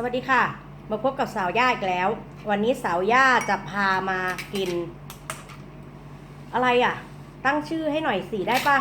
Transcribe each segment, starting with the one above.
สวัสดีค่ะ มาพบกับสาวย่าอีกแล้ว วันนี้สาวย่าจะพามากิน อะไรอะ ตั้งชื่อให้หน่อยสิได้ปะ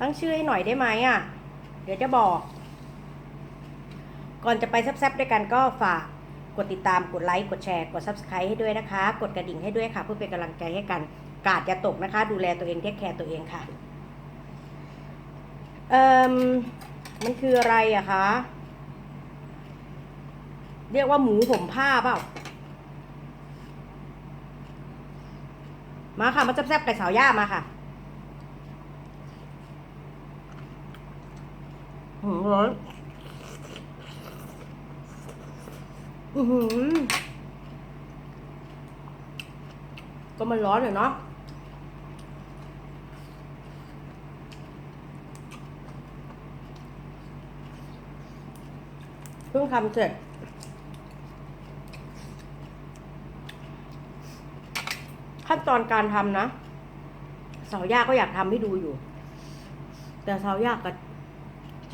ตั้งชื่อให้หน่อยได้ไหมอะ เดี๋ยวจะบอก ก่อนจะไปแซ่บๆด้วยกันก็ฝากกดติดตามกดไลค์กดแชร์กด subscribe ให้ด้วยนะคะ กดกระดิ่งให้ด้วยค่ะ เพื่อเป็นกำลังใจให้กัน กาดอย่าตกนะคะ ดูแลตัวเองเทคแคร์ตัวเองค่ะเอ่ม มันคืออะไรอะคะ เรียกว่าหมูห่มผ้าเปล่า มาค่ะมาแซ่บๆไก่สาวย่ามาค่ะหืมร้อนอือหือก็มันร้อนเลยเนาะ พิ่งทำเสร็จ ขั้นตอนการทำนะ สาวยากก็อยากทำให้ดูอยู่ แต่สาวยากก็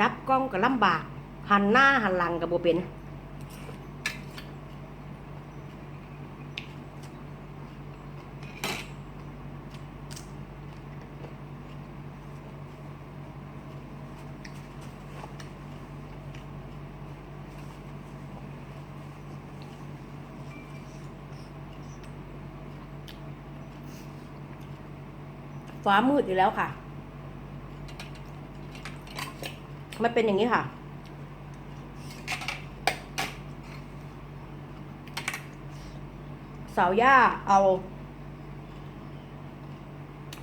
จับกล้องก็ลำบาก หันหน้าหันหลังกับโบเป็น ฟ้ามืดอยู่แล้วค่ะ มันเป็นอย่างนี้ค่ะ เสาหญ้าเอา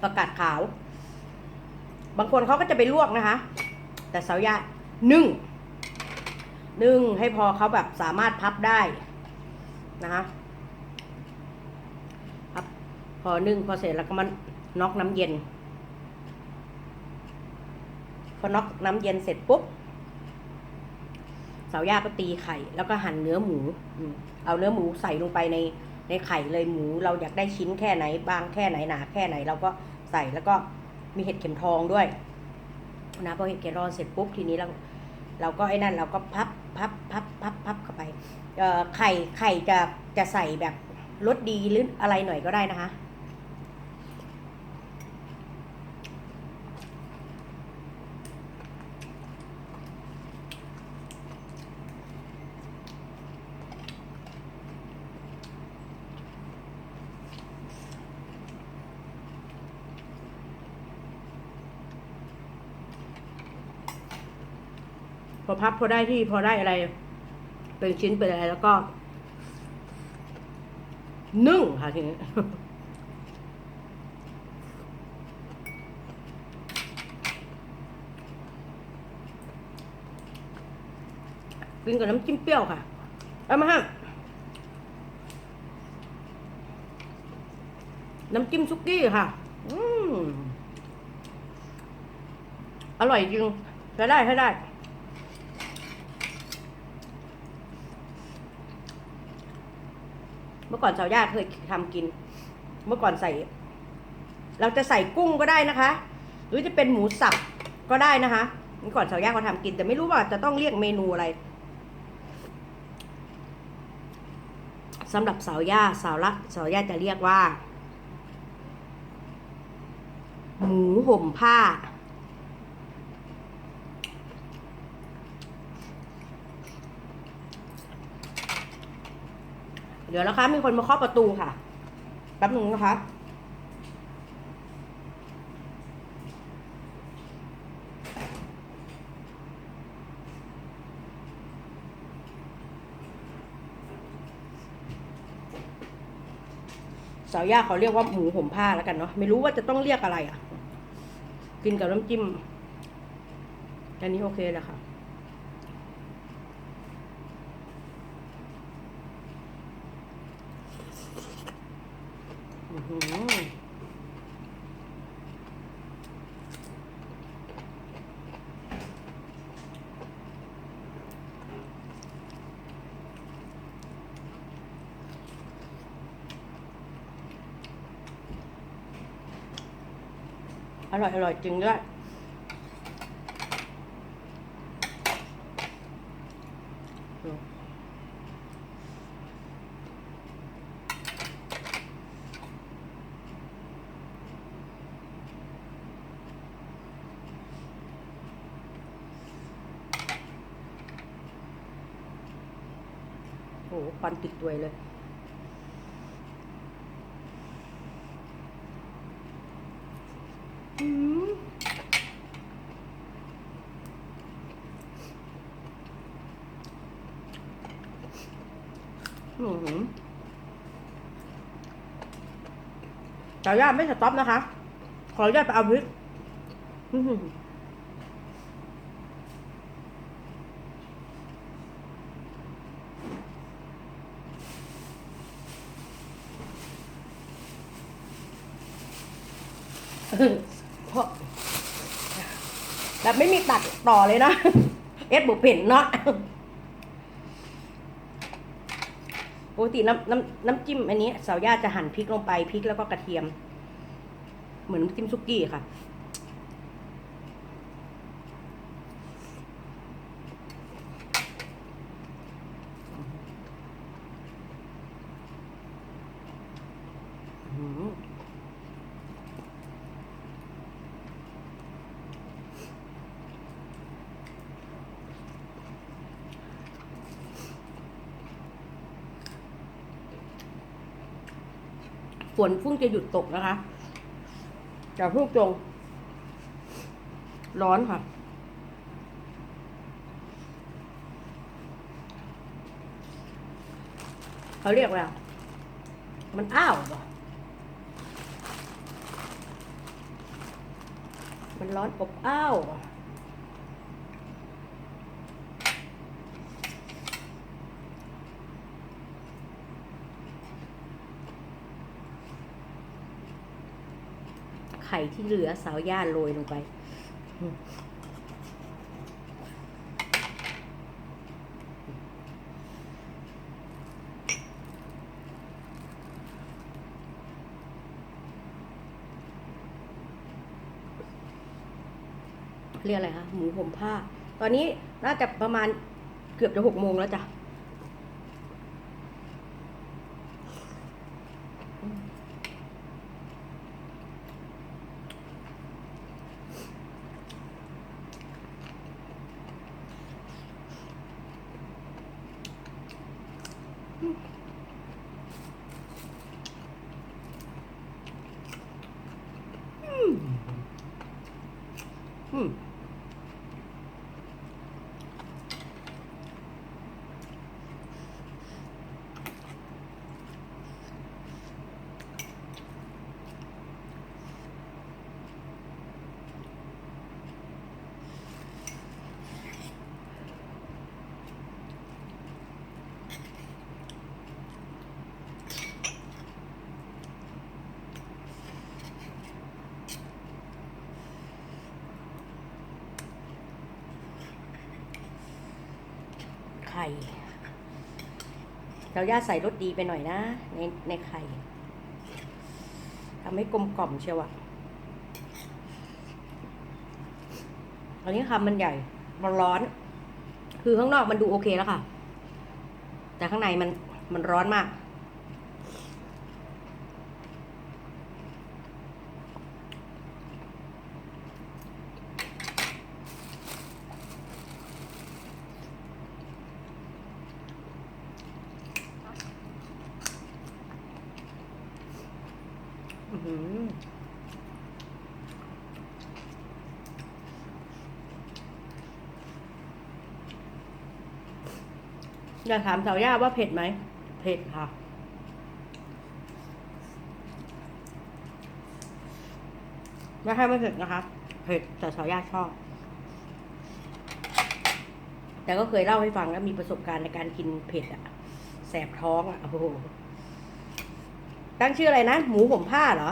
ประกาศขาว บางคนเขาก็จะไปลวกนะคะ แต่เสาหญ้านึ่งนึ่งให้พอเขาแบบสามารถพับได้นะคะพับพอนึ่งพอเสร็จแล้วก็มัน น็อกน้ำเย็น พอน็อกน้ำเย็นเสร็จปุ๊บสาวย่าก็ตีไข่ แล้วก็หั่นเนื้อหมูเอาเนื้อหมูใส่ลงไปในในไข่เลยหมูเราอยากได้ชิ้นแค่ไหนบางแค่ไหนหนาแค่ไหนเราก็ใส่แล้วก็มีเห็ดเข็มทองด้วยนะพอเห็ดเข็มทองเสร็จปุ๊บทีนี้เราเราก็ไอ้นั่นเราก็พับพับพับพับพับเข้าไปไข่ไข่จะจะใส่แบบรสดีหรืออะไรหน่อยก็ได้นะคะ พอพับพอได้ที่พอได้อะไร เป็นชิ้นเป็นอะไรแล้วก็ นึ่งค่ะทีนี้กินกับน้ำจิ้มเปรี้ยวค่ะ เอามาฮะน้ำจิ้มซุกี้ค่ะ อืมอร่อยจริงใช้ได้ใช้ได้ เมื่อก่อนสาวย่าเคยทำกิน เมื่อก่อนใส่ เราจะใส่กุ้งก็ได้นะคะ หรือจะเป็นหมูสับก็ได้นะคะเมื่อก่อนสาวย่าเขาทำกิน แต่ไม่รู้ว่าจะต้องเรียกเมนูอะไรสำหรับสาวย่าสาวละสาวย่าจะเรียกว่า หมูห่มผ้า เดี๋ยวนะคะ มีคนมาเคาะประตูค่ะ แป๊บหนึ่งนะคะ สาวย่าเขาเรียกว่าหมูห่มผ้าแล้วกันเนาะ ไม่รู้ว่าจะต้องเรียกอะไรอะ กินกับน้ำจิ้ม อันนี้โอเคแหละค่ะ อื้อหือ อร่อยอร่อยจริงด้วย ห ควันติดตัวเลยอือแต่ย่าไม่สต็อปนะคะ ขออนุญาตไปเอาพริกอื้อหือ เพราะแบบไม่มีตัดต่อเลยนะเอสบุเพ็นเนาะปกติน้ำน้ำน้ำจิ้มอันนี้สาวย่าจะหั่นพริกลงไปพริกแล้วก็กระเทียม เหมือนจิ้มซุกี้ค่ะ อืม ฝนเพิ่งจะหยุดตกนะคะแต่พูดตรง ร้อนค่ะ เขาเรียกว่า มันอ้าวมันร้อนอบอ้าวเหรอ ไข่ที่เหลือสาวย่าโรยลงไป เรียกอะไรคะหมูห่มผ้า ตอนนี้น่าจะประมาณเกือบจะหกโมงแล้วจ้ะ อืม ไข่เราย่าใส่รสดีไปหน่อยนะ ในในไข่ทำให้กลมกล่อมเชียวอะอันนี้คำมันใหญ่ มันร้อน คือข้างนอกมันดูโอเคแล้วค่ะ แต่ข้างในมันมันร้อนมาก อื้อหือ อยากถามสาวย่าว่าเผ็ดไหม เผ็ดค่ะ ไม่ใช่ไม่เผ็ดนะคะ เผ็ดแต่สาวย่าชอบ แต่ก็เคยเล่าให้ฟังแล้วมีประสบการณ์ในการกินเผ็ดอะแสบท้องอะโอ้โห ตั้งชื่ออะไรนะ หมูผมผ้าเหรอ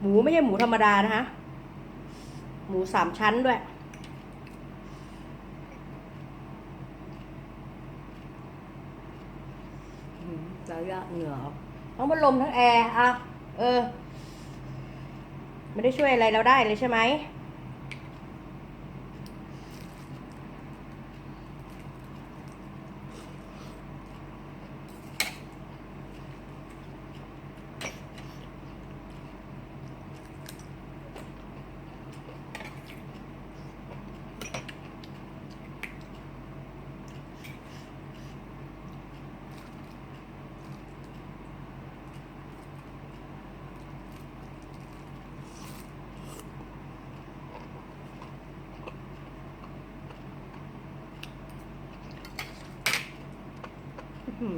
หมูไม่ใช่หมูธรรมดานะคะ หมูสามชั้นด้วย อืมแล้วยะเหงื่อออทั้งพัดลมทั้งแอร์อะเออ ไม่ได้ช่วยอะไรเราได้เลยใช่ไหม กิ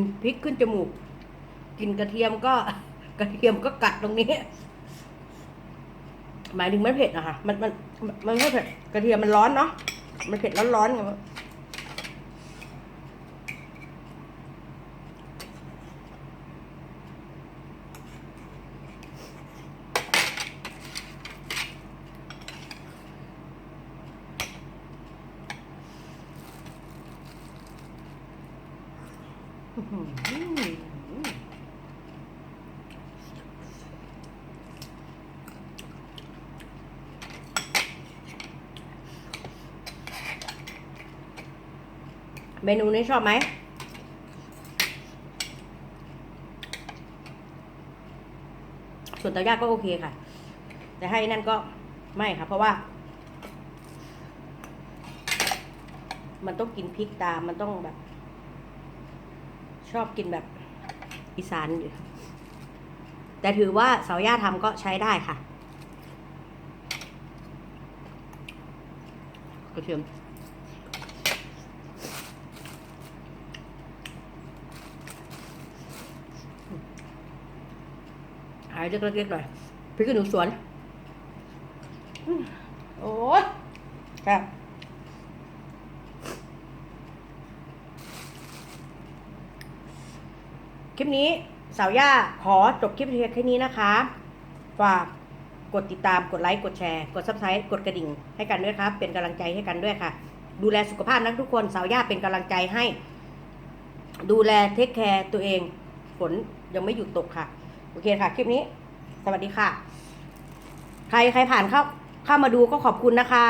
นพริกขึ้นจมูก กินกระเทียมก็ กระเทียมก็กัดตรงนี้ หมายถึงไม่เผ็ดอะค่ะมันมันมันไม่เผ็ดกระเทียมมันร้อนเนาะมันเผ็ดร้อนๆไงอื้อหือ เมนูนี้ชอบไหม ส่วนเตาย่างก็โอเคค่ะ แต่ให้นั่นก็ไม่ค่ะ เพราะว่า มันต้องกินพริกตามมันต้องแบบ ชอบกินแบบอีสานอยู่แต่ถือว่าเสาย่าทำก็ใช้ได้ค่ะกระเทียม หาย เล็กๆหน่อยพริกขี้หนูสวนอืมโอ้ยครับคลิปนี้สาวย่าขอจบคลิปเพียงแค่นี้นะคะ ฝากกดติดตามกดไลค์กดแชร์ กดซับสไครต์กดกระดิ่งให้กันด้วยครับ เป็นกำลังใจให้กันด้วยค่ะ ดูแลสุขภาพนะทุกคนสาวย่าเป็นกำลังใจให้ ดูแลเทคแคร์ตัวเองฝนยังไม่หยุดตกค่ะ โอเคค่ะ คลิปนี้ สวัสดีค่ะ ใครใครผ่านเข้าเข้ามาดูก็ขอบคุณนะคะ